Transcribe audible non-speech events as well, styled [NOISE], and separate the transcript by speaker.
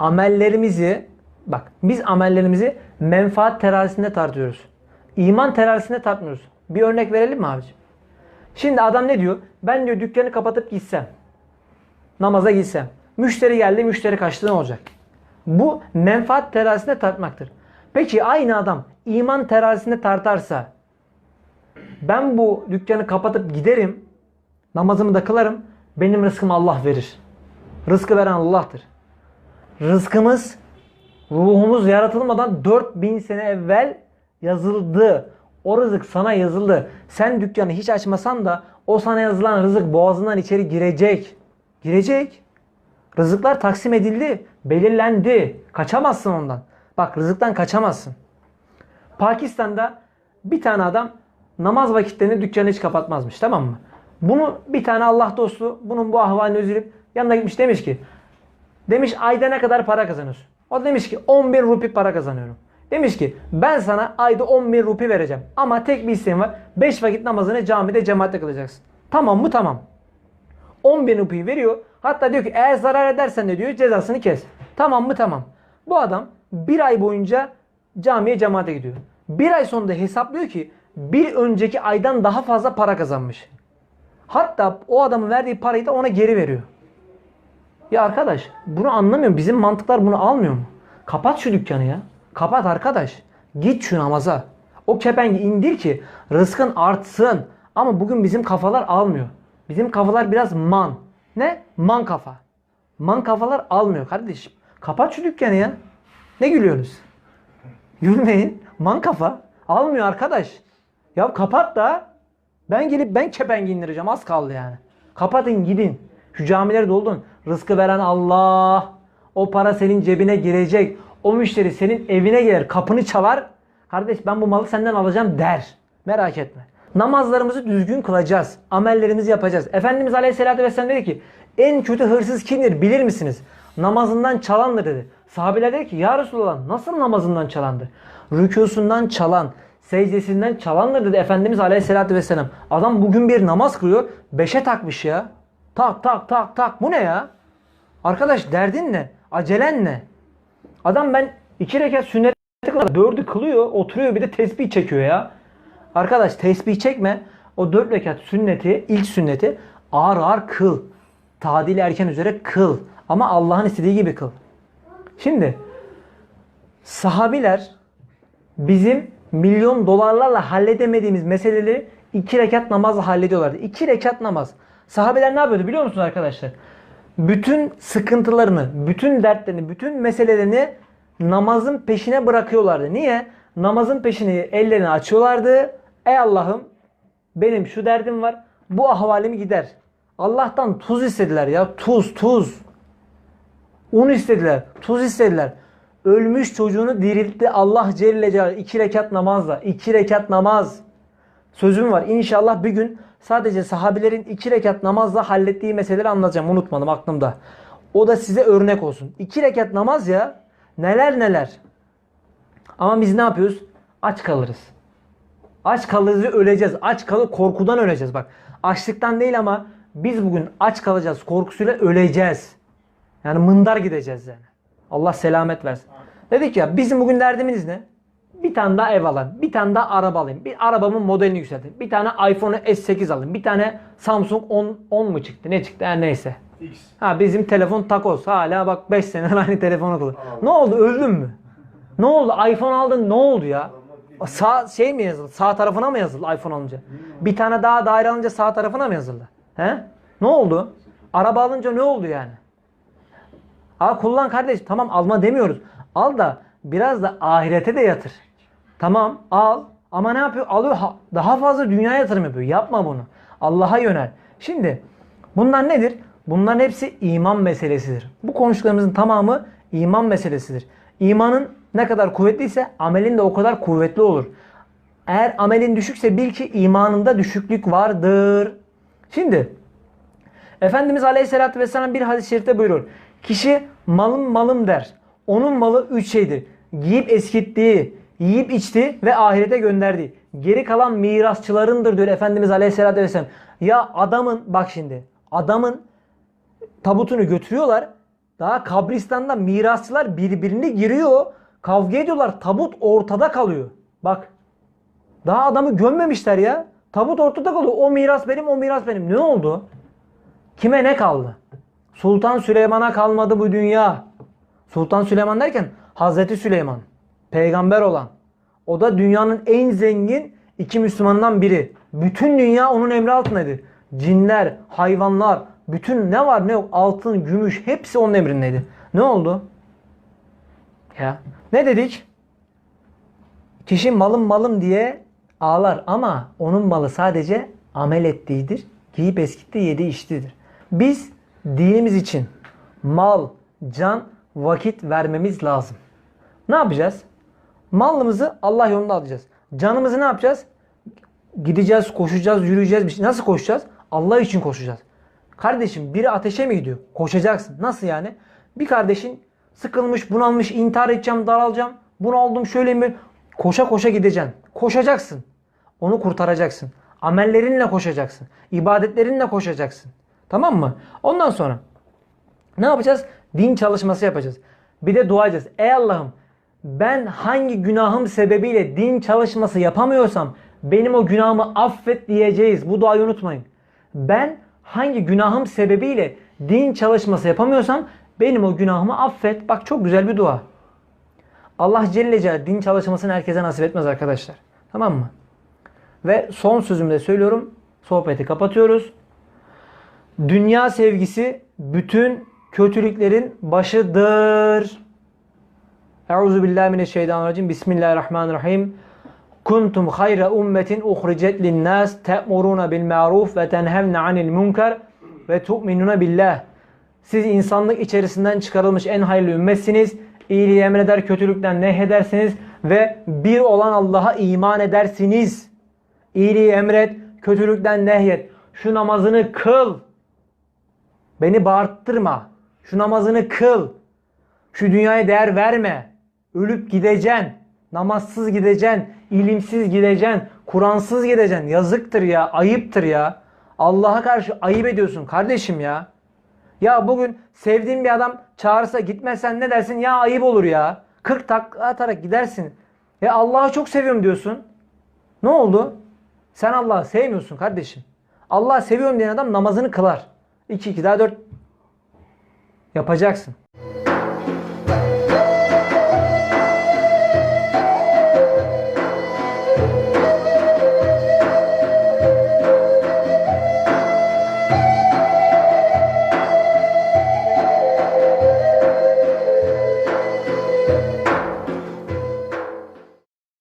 Speaker 1: amellerimizi bak biz amellerimizi menfaat terazisinde tartıyoruz. İman terazisinde tartmıyoruz. Bir örnek verelim mi abicim? Şimdi adam ne diyor? Ben diyor dükkanı kapatıp gitsem. Namaza gitsem. Müşteri geldi, müşteri kaçtı ne olacak? Bu menfaat terazisinde tartmaktır. Peki aynı adam iman terazisinde tartarsa ben bu dükkanı kapatıp giderim. Namazımı da kılarım. Benim rızkımı Allah verir. Rızkı veren Allah'tır. Rızkımız ruhumuz yaratılmadan 4000 sene evvel yazıldı. O rızık sana yazıldı. Sen dükkanı hiç açmasan da o sana yazılan rızık boğazından içeri girecek. Girecek. Rızıklar taksim edildi. Belirlendi. Kaçamazsın ondan. Bak rızıktan kaçamazsın. Pakistan'da bir tane adam namaz vakitlerinde dükkanı hiç kapatmazmış tamam mı? Bunu bir tane Allah dostu bunun bu ahvalini üzülüp yanına gitmiş demiş ki demiş ayda ne kadar para kazanıyorsun? O demiş ki 10 bin rupi para kazanıyorum. Demiş ki ben sana ayda 10 bin rupi vereceğim. Ama tek bir isteğim var. 5 vakit namazını camide cemaatle kılacaksın. Tamam mı? Tamam. 10 bin rupiyi veriyor. Hatta diyor ki eğer zarar edersen de diyor cezasını kes. Tamam mı? Tamam. Bu adam bir ay boyunca camiye cemaate gidiyor. Bir ay sonunda hesaplıyor ki bir önceki aydan daha fazla para kazanmış. Hatta o adamın verdiği parayı da ona geri veriyor. Ya arkadaş bunu anlamıyorum. Bizim mantıklar bunu almıyor mu? Kapat şu dükkanı ya. Kapat arkadaş. Git şu namaza. O kepengi indir ki rızkın artsın. Ama bugün bizim kafalar almıyor. Bizim kafalar biraz man. Ne? Man kafa. Man kafalar almıyor kardeşim. Kapat şu dükkanı ya. Ne gülüyorsunuz? Gülmeyin. Man kafa. Almıyor arkadaş. Ya kapat da ben gelip ben kepengi indireceğim. Az kaldı yani. Kapatın gidin. Şu camileri doldurun. Rızkı veren Allah. O para senin cebine girecek. O müşteri senin evine gelir. Kapını çalar. Kardeş ben bu malı senden alacağım der. Merak etme. Namazlarımızı düzgün kılacağız. Amellerimizi yapacağız. Efendimiz Aleyhisselatü Vesselam dedi ki en kötü hırsız kimdir bilir misiniz? Namazından çalandır dedi. Sahabeler dedi ki ya Resulallah nasıl namazından çalandı? Rükusundan çalan, secdesinden çalandır dedi Efendimiz Aleyhisselatü Vesselam. Adam bugün bir namaz kılıyor. Beşe takmış ya. Tak tak tak tak. Bu ne ya? Arkadaş derdin ne? Acelen ne? Adam ben iki rekat sünnet kılar, dördü kılıyor, oturuyor bir de tesbih çekiyor ya. Arkadaş tesbih çekme. O dört rekat sünneti, ilk sünneti ağır ağır kıl. Tadil erken üzere kıl. Ama Allah'ın istediği gibi kıl. Şimdi sahabiler bizim milyon dolarlarla halledemediğimiz meseleleri iki rekat namazla hallediyorlardı. İki rekat namaz. Sahabeler ne yapıyordu biliyor musunuz arkadaşlar? Bütün sıkıntılarını, bütün dertlerini, bütün meselelerini namazın peşine bırakıyorlardı. Niye? Namazın peşini ellerini açıyorlardı. Ey Allah'ım benim şu derdim var. Bu ahvalimi gider. Allah'tan tuz istediler ya. Tuz, tuz. Un istediler. Tuz istediler. Ölmüş çocuğunu diriltti Allah Celle Celaluhu. iki rekat namazla. iki rekat namaz. Sözüm var. İnşallah bir gün sadece sahabilerin iki rekat namazla hallettiği meseleleri anlatacağım. Unutmadım aklımda. O da size örnek olsun. İki rekat namaz ya. Neler neler. Ama biz ne yapıyoruz? Aç kalırız. Aç kalırız ve öleceğiz. Aç kalır korkudan öleceğiz. Bak açlıktan değil ama biz bugün aç kalacağız. Korkusuyla öleceğiz. Yani mındar gideceğiz yani. Allah selamet versin. Dedik ya bizim bugün derdimiz ne? Bir tane daha ev alayım. Bir tane daha araba alayım. Bir arabamın modelini yükselteyim. Bir tane iPhone S8 alayım. Bir tane Samsung 10, 10 mu çıktı? Ne çıktı? Her neyse.
Speaker 2: X.
Speaker 1: Ha bizim telefon takoz. Hala bak 5 senedir [LAUGHS] aynı telefonu kullan. Ne oldu? Öldün mü? Ne oldu? iPhone aldın ne oldu ya? Sağ şey mi yazıldı? Sağ tarafına mı yazıldı iPhone alınca? Bir tane daha daire alınca sağ tarafına mı yazıldı? He? Ne oldu? Araba alınca ne oldu yani? Al kullan kardeş. Tamam alma demiyoruz. Al da biraz da ahirete de yatır. Tamam al. Ama ne yapıyor? Alıyor ha- daha fazla dünya yatırım yapıyor. Yapma bunu. Allah'a yönel. Şimdi bunlar nedir? Bunların hepsi iman meselesidir. Bu konuştuklarımızın tamamı iman meselesidir. İmanın ne kadar kuvvetliyse amelin de o kadar kuvvetli olur. Eğer amelin düşükse bil ki imanında düşüklük vardır. Şimdi Efendimiz Aleyhisselatü Vesselam bir hadis-i şerifte buyuruyor. Kişi malım malım der. Onun malı üç şeydir. Giyip eskittiği, yiyip içti ve ahirete gönderdiği. Geri kalan mirasçılarındır diyor Efendimiz Aleyhisselatü Vesselam. Ya adamın bak şimdi adamın tabutunu götürüyorlar. Daha kabristanda mirasçılar birbirini giriyor. Kavga ediyorlar. Tabut ortada kalıyor. Bak. Daha adamı gömmemişler ya. Tabut ortada kalıyor. O miras benim, o miras benim. Ne oldu? Kime ne kaldı? Sultan Süleyman'a kalmadı bu dünya. Sultan Süleyman derken Hazreti Süleyman. Peygamber olan. O da dünyanın en zengin iki Müslümanından biri. Bütün dünya onun emri altındaydı. Cinler, hayvanlar, bütün ne var ne yok altın, gümüş hepsi onun emrindeydi. Ne oldu? Ya ne dedik? Kişi malım malım diye ağlar ama onun malı sadece amel ettiğidir. Giyip eskitti yedi içtidir. Biz dinimiz için mal, can, vakit vermemiz lazım. Ne yapacağız? Malımızı Allah yolunda alacağız. Canımızı ne yapacağız? Gideceğiz, koşacağız, yürüyeceğiz. Şey. Nasıl koşacağız? Allah için koşacağız. Kardeşim biri ateşe mi gidiyor? Koşacaksın. Nasıl yani? Bir kardeşin sıkılmış, bunalmış, intihar edeceğim, daralacağım. Bunaldım, şöyle mi? Koşa koşa gideceksin. Koşacaksın. Onu kurtaracaksın. Amellerinle koşacaksın. İbadetlerinle koşacaksın. Tamam mı? Ondan sonra ne yapacağız? Din çalışması yapacağız. Bir de dua edeceğiz. Ey Allah'ım ben hangi günahım sebebiyle din çalışması yapamıyorsam benim o günahımı affet diyeceğiz. Bu duayı unutmayın. Ben hangi günahım sebebiyle din çalışması yapamıyorsam benim o günahımı affet. Bak çok güzel bir dua. Allah Celle Celaluhu din çalışmasını herkese nasip etmez arkadaşlar. Tamam mı? Ve son sözümde söylüyorum. Sohbeti kapatıyoruz. Dünya sevgisi bütün kötülüklerin başıdır. Euzu billahi mineşşeytanirracim. Bismillahirrahmanirrahim. Kuntum hayra ummetin uhricet linnas te'muruna bil ma'ruf ve tenhevne anil munkar ve tu'minuna billah. Siz insanlık içerisinden çıkarılmış en hayırlı ümmetsiniz. İyiliği emreder, kötülükten nehyedersiniz ve bir olan Allah'a iman edersiniz. İyiliği emret, kötülükten nehyet. Şu namazını kıl. Beni bağırttırma. Şu namazını kıl. Şu dünyaya değer verme. Ölüp gideceksin. Namazsız gideceksin. ilimsiz gideceksin. Kur'ansız gideceksin. Yazıktır ya. Ayıptır ya. Allah'a karşı ayıp ediyorsun kardeşim ya. Ya bugün sevdiğin bir adam çağırsa gitmezsen ne dersin? Ya ayıp olur ya. 40 tak atarak gidersin. Ya Allah'ı çok seviyorum diyorsun. Ne oldu? Sen Allah'ı sevmiyorsun kardeşim. Allah'ı seviyorum diyen adam namazını kılar. 2 2 daha 4 yapacaksın.